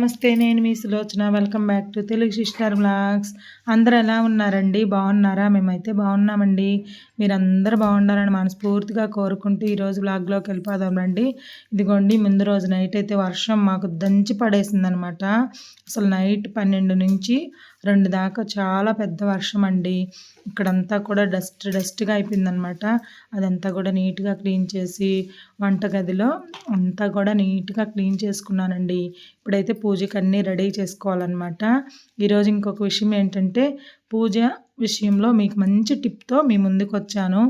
నమస్తే నేను మీ Sulochana. Welcome back to Telugu sister blogs అందరు ఎలా ఉన్నారండి? బాగున్నారా? మేమైతే బాగున్నామండి. మీరందరూ బాగుండాలని మనస్ఫూర్తిగా కోరుకుంటూ ఈరోజు బ్లాగ్లోకి వెళ్ళిపోదాం రండి. ఇదిగోండి ముందు రోజు నైట్ అయితే వర్షం మాకు దంచి పడేసిందనమాట. అసలు నైట్ పన్నెండు నుంచి రెండు దాకా చాలా పెద్ద వర్షం అండి. ఇక్కడంతా కూడా డస్ట్ డస్ట్గా అయిపోయిందనమాట. అదంతా కూడా నీట్గా క్లీన్ చేసి వంటగదిలో అంతా కూడా నీట్గా క్లీన్ చేసుకున్నానండి. ఇప్పుడైతే పూజకి అన్నీ రెడీ చేసుకోవాలన్నమాట ఈరోజు ఇంకొక విషయం ఏంటంటే పూజ విషయంలో మీకు మంచి టిప్తో మీ ముందుకు వచ్చాను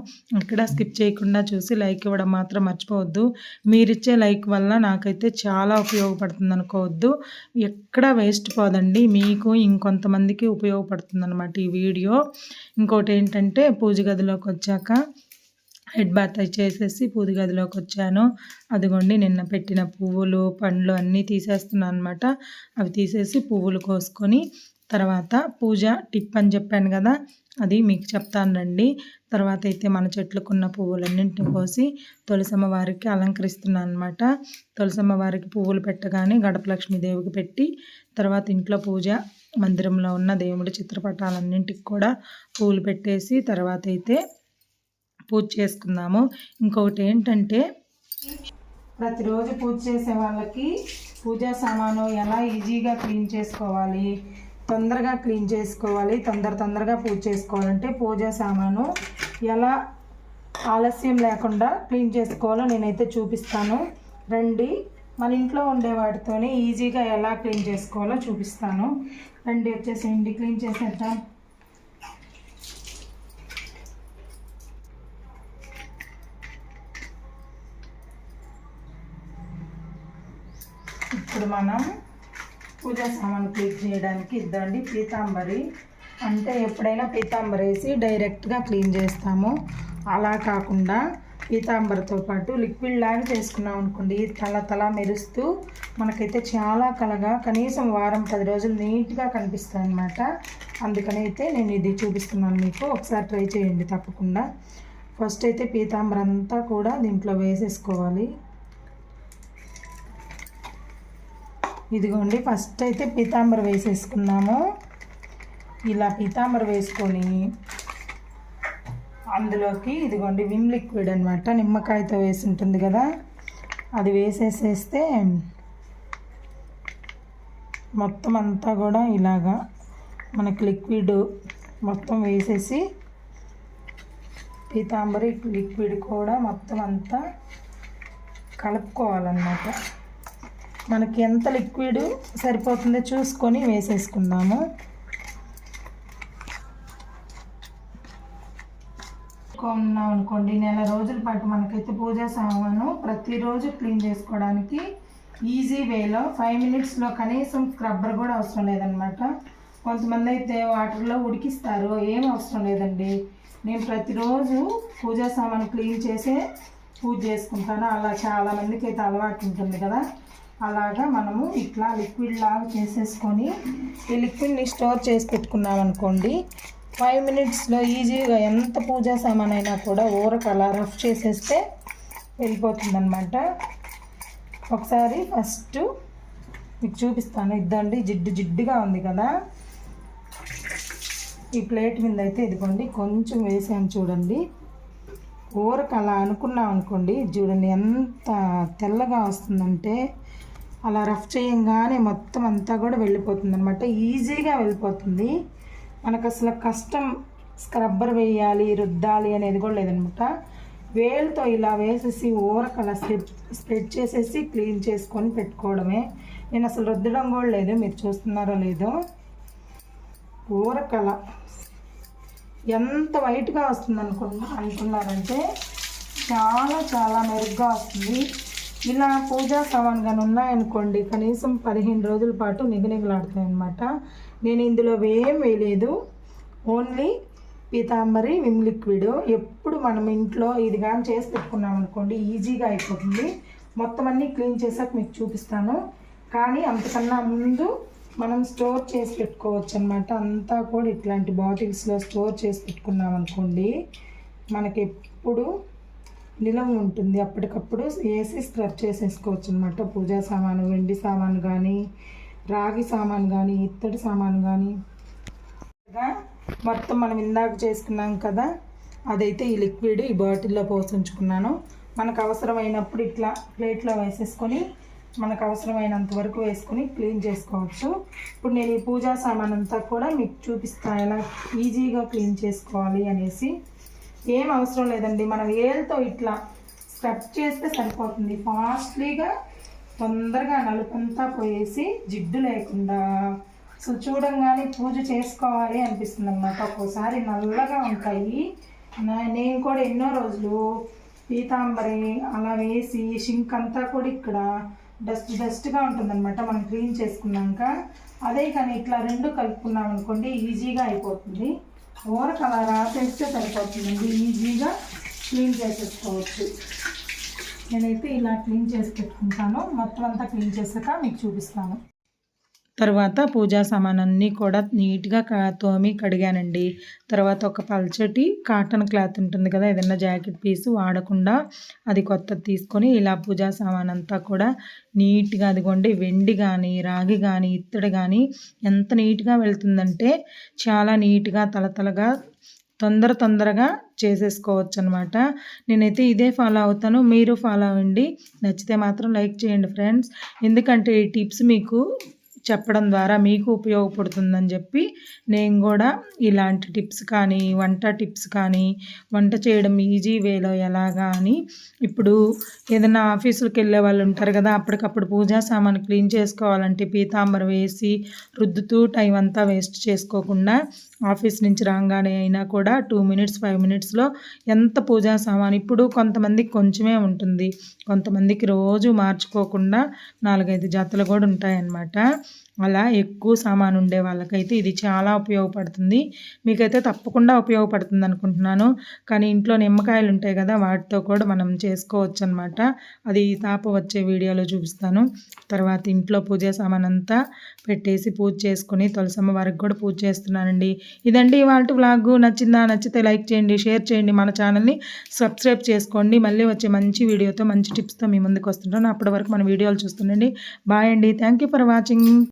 ఇక్కడ స్కిప్ చేయకుండా చూసి లైక్ ఇవ్వడం మాత్రం మర్చిపోవద్దు. మీరిచ్చే లైక్ వల్ల నాకైతే చాలా ఉపయోగపడుతుంది అనుకోవద్దు ఎక్కడ వేస్ట్ పోదండి. మీకు ఇంకొంతమందికి ఉపయోగపడుతుంది అనమాట ఈ వీడియో. ఇంకోటి ఏంటంటే పూజ గదిలోకి వచ్చాక హెడ్ బాత్ చేసేసి పూజ గదిలోకి వచ్చాను అదిగోండి నిన్న పెట్టిన పువ్వులు పండ్లు అన్నీ తీసేస్తున్నాను అనమాట అవి తీసేసి పువ్వులు కోసుకొని తర్వాత పూజ టిప్ అని చెప్పాను కదా అది మీకు చెప్తాను రండి. తర్వాత అయితే మన చెట్లకున్న పువ్వులన్నింటిని కోసి తులసమ్మ వారికి అలంకరిస్తున్నాను అనమాట తులసమ్మ వారికి పువ్వులు పెట్టగానే గడప లక్ష్మీదేవికి పెట్టి తర్వాత ఇంట్లో పూజ మందిరంలో ఉన్న దేవుడి చిత్రపటాలన్నింటికి కూడా పువ్వులు పెట్టేసి తర్వాత అయితే పూజ చేసుకుందాము. ఇంకొకటి ఏంటంటే ప్రతిరోజు పూజ చేసే వాళ్ళకి పూజా సామాను ఎలా ఈజీగా క్లీన్ చేసుకోవాలి? తొందరగా క్లీన్ చేసుకోవాలి తొందర తొందరగా పూజ చేసుకోవాలంటే పూజా సామాను ఎలా ఆలస్యం లేకుండా క్లీన్ చేసుకోవాలో నేనైతే చూపిస్తాను. రండి మన ఇంట్లో ఉండే వాటితోనే ఈజీగా ఎలా క్లీన్ చేసుకోవాలో చూపిస్తాను. రండి వచ్చేసేయండి క్లీన్ చేసేద్దాం. ఇప్పుడు మనం పూజా సామాన్ క్లీన్ చేయడానికి ఇద్దండి. పీతాంబరి అంటే ఎప్పుడైనా పీతాంబరి వేసి డైరెక్ట్గా క్లీన్ చేస్తాము. అలా కాకుండా పీతాంబరితో పాటు లిక్విడ్ లాగా చేసుకున్నాం అనుకోండి. తల తల మెరుస్తూ మనకైతే చాలా కలగా కనీసం వారం పది రోజులు నీట్గా కనిపిస్తుంది అనమాట అందుకని అయితే నేను ఇది చూపిస్తున్నాను మీకు. ఒకసారి ట్రై చేయండి తప్పకుండా. ఫస్ట్ అయితే పీతాంబరంతా అంతా కూడా దీంట్లో వేసేసుకోవాలి. ఇదిగోండి ఫస్ట్ అయితే పీతాంబర వేసేసుకున్నాము. ఇలా పీతాంబర వేసుకొని అందులోకి ఇదిగోండి విమ్ లిక్విడ్ అనమాట నిమ్మకాయతో వేసి ఉంటుంది కదా అది వేసేసేస్తే మొత్తం అంతా కూడా ఇలాగా మనకి లిక్విడ్ మొత్తం వేసేసి పీతాంబరి లిక్విడ్ కూడా మొత్తం అంతా కలుపుకోవాలన్నమాట. మనకి ఎంత లిక్విడ్ సరిపోతుందో చూసుకొని వేసేసుకుందాము. ఉన్నాం అనుకోండి నెల రోజుల పాటు మనకైతే పూజా సామాను ప్రతిరోజు క్లీన్ చేసుకోవడానికి ఈజీ వేలో ఫైవ్ మినిట్స్లో కనీసం స్క్రబ్బర్ కూడా అవసరం లేదనమాట కొంతమంది అయితే వాటర్లో ఉడికిస్తారు ఏం అవసరం లేదండి. నేను ప్రతిరోజు పూజా సామాను క్లీన్ చేసే పూజ చేసుకుంటాను. అలా చాలామందికి అయితే అలవాటు ఉంటుంది కదా. అలాగా మనము ఇట్లా లిక్విడ్ లాగా చేసేసుకొని ఈ లిక్విడ్ని స్టోర్ చేసి పెట్టుకున్నాం అనుకోండి ఫైవ్ మినిట్స్లో ఈజీగా ఎంత పూజా సామాన్ అయినా కూడా ఊరకు అలా రఫ్ చేసేస్తే వెళ్ళిపోతుందన్నమాట. ఒకసారి ఫస్ట్ మీకు చూపిస్తాను. ఇద్దండి జిడ్డు జిడ్డుగా ఉంది కదా. ఈ ప్లేట్ మీద అయితే ఇదిగోండి కొంచెం వేసాను చూడండి. ఊరకు అలా అనుకున్నాం అనుకోండి చూడండి ఎంత తెల్లగా వస్తుందంటే అలా రఫ్ చేయంగానే మొత్తం అంతా కూడా వెళ్ళిపోతుంది అనమాట ఈజీగా వెళ్ళిపోతుంది. మనకు అసలు కష్టం స్క్రబ్బర్ వేయాలి రుద్దాలి అనేది కూడా లేదనమాట వేలుతో ఇలా వేసేసి ఊరకు అలా స్ప్రెడ్ స్ప్రెడ్ చేసేసి క్లీన్ చేసుకొని పెట్టుకోవడమే. నేను అసలు రుద్దడం కూడా లేదు. మీరు చూస్తున్నారో లేదో. ఊరకల. ఎంత వైట్గా వస్తుంది అనుకున్నా అనుకున్నారంటే చాలా చాలా మెరుగ్గా వస్తుంది. ఇలా పూజా సామాన్గా కానీ ఉన్నాయనుకోండి కనీసం పదిహేను రోజుల పాటు నిగనిగలాడుతాయి అనమాట నేను ఇందులో ఏం వేయలేదు. Only Pitambari Vim liquid. ఎప్పుడు మనం ఇంట్లో ఇది కానీ చేసి పెట్టుకున్నాం అనుకోండి ఈజీగా అయిపోతుంది. మొత్తం అన్నీ క్లీన్ చేసాక మీకు చూపిస్తాను. కానీ అంతకన్నా ముందు మనం స్టోర్ చేసి పెట్టుకోవచ్చు అనమాట అంతా కూడా ఇట్లాంటి బాటిల్స్లో స్టోర్ చేసి పెట్టుకున్నాం అనుకోండి మనకి ఎప్పుడు నిలవ ఉంటుంది. అప్పటికప్పుడు వేసి స్క్రబ్ చేసేసుకోవచ్చు అనమాట పూజా సామాను వెండి సామాను కానీ రాగి సామాను కానీ ఇత్తడి సామాను కానీ మొత్తం మనం ఇందాక చేసుకున్నాం కదా అదైతే ఈ లిక్విడ్ ఈ బాటిల్లో పోసి ఉంచుకున్నాను మనకు అవసరమైనప్పుడు ఇట్లా ప్లేట్లో వేసేసుకొని మనకు అవసరమైనంత వరకు వేసుకొని క్లీన్ చేసుకోవచ్చు. ఇప్పుడు నేను ఈ పూజా సామాన్ అంతా కూడా మీకు చూపిస్తా ఎలా ఈజీగా క్లీన్ చేసుకోవాలి అనేసి. ఏం అవసరం లేదండి. మనం వేలతో ఇట్లా స్క్రబ్ చేస్తే సరిపోతుంది. ఫాస్ట్లీగా తొందరగా నలుపంతా పోయేసి జిడ్డు లేకుండా సో చూడంగానే పూజ చేసుకోవాలి అనిపిస్తుంది అనమాట ఒక్కోసారి నల్లగా ఉంటాయి. నేను కూడా ఎన్నో రోజులు పీతాంబరి అలా వేసి షింక్ అంతా కూడా ఇక్కడ డస్ట్ డస్ట్గా ఉంటుందన్నమాట. మనం క్లీన్ చేసుకున్నాక. అదే కానీ ఇట్లా రెండు కలుపుకున్నాం అనుకోండి ఈజీగా అయిపోతుంది. ఓరకు అలా రాసేస్తే సరిపోతుందండి ఈజీగా క్లీన్ చేసేసుకోవచ్చు. నేనైతే ఇలా క్లీన్ చేసి పెట్టుకుంటాను. మొత్తం అంతా క్లీన్ చేసాక మీకు చూపిస్తాను. తర్వాత పూజా సామానన్నీ కూడా నీట్గా తోమి కడిగానండి. తర్వాత ఒక పల్చటి కాటన్ క్లాత్ ఉంటుంది కదా ఏదైనా జాకెట్ పీస్ వాడకుండా అది కొత్తది తీసుకొని ఇలా పూజా సామాన్ అంతా కూడా నీట్గా అదిగోండి వెండి కానీ రాగి కానీ ఇత్తడి కానీ ఎంత నీట్గా వెళ్తుందంటే చాలా నీట్గా తలతలగా తొందర తొందరగా చేసేసుకోవచ్చు అనమాట నేనైతే ఇదే ఫాలో అవుతాను మీరు ఫాలో అవ్వండి. నచ్చితే మాత్రం లైక్ చేయండి ఫ్రెండ్స్. ఎందుకంటే ఈ టిప్స్ మీకు చెప్పడం ద్వారా మీకు ఉపయోగపడుతుందని చెప్పి నేను కూడా ఇలాంటి టిప్స్ కానీ వంట టిప్స్ కానీ వంట చేయడం ఈజీ వేలో ఎలాగా అని ఇప్పుడు ఏదైనా ఆఫీసులకు వెళ్ళే వాళ్ళు ఉంటారు కదా అప్పటికప్పుడు పూజా సామాను క్లీన్ చేసుకోవాలంటే పీతాంబరం వేసి రుద్దుతూ టైం అంతా వేస్ట్ చేసుకోకుండా ఆఫీస్ నుంచి రాగానే అయినా కూడా టూ మినిట్స్ ఫైవ్ మినిట్స్లో ఎంత పూజా సామాన్ ఇప్పుడు కొంతమందికి కొంచెమే ఉంటుంది. కొంతమందికి రోజు మార్చుకోకుండా నాలుగైదు జతలు కూడా ఉంటాయన్నమాట. అలా ఎక్కువ సామాను ఉండే వాళ్ళకైతే ఇది చాలా ఉపయోగపడుతుంది. మీకైతే తప్పకుండా ఉపయోగపడుతుంది అనుకుంటున్నాను. కానీ ఇంట్లో నిమ్మకాయలు ఉంటాయి కదా వాటితో కూడా మనం చేసుకోవచ్చు అనమాట అది తాప వచ్చే వీడియోలో చూపిస్తాను. తర్వాత ఇంట్లో పూజ సామాన్ అంతా పెట్టేసి పూజ చేసుకుని తులసమ్మ వారికి కూడా పూజ చేస్తున్నానండి. ఇదండి వాళ్ళ వ్లాగ్. నచ్చిందా? నచ్చితే లైక్ చేయండి షేర్ చేయండి. మన ఛానల్ని సబ్స్క్రైబ్ చేసుకోండి. మళ్ళీ వచ్చే మంచి వీడియోతో మంచి టిప్స్తో మీ ముందుకు వస్తుంటాను. అప్పటి వరకు మన వీడియోలు చూస్తుండండి. బాయ్ అండి. Thank for watching.